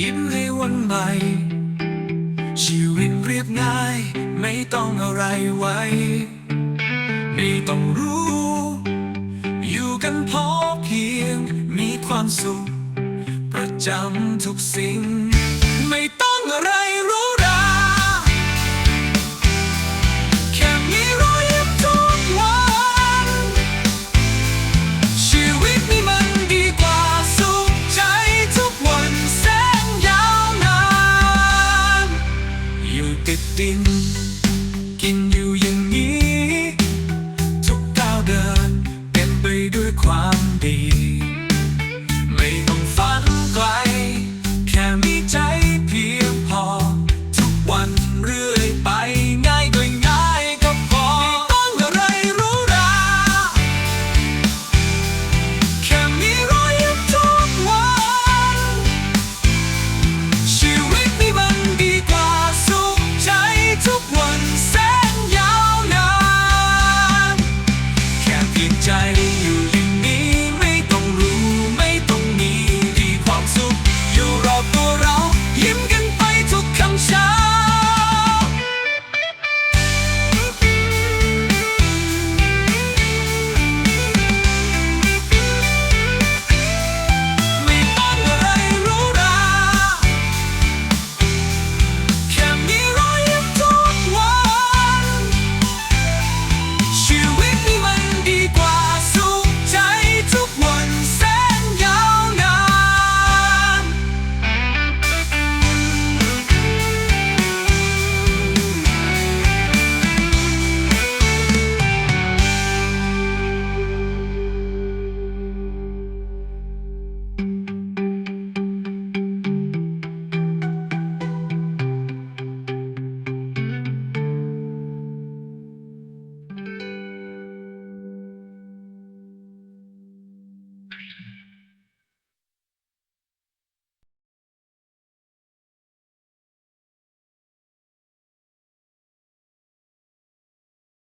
ยิ้มในวันใหม่ ชีวิตเรียบง่าย ไม่ต้องอะไรไว้ ไม่ต้องรู้ อยู่กันพอเพียง มีความสุข ประจำทุกสิ่ง 定。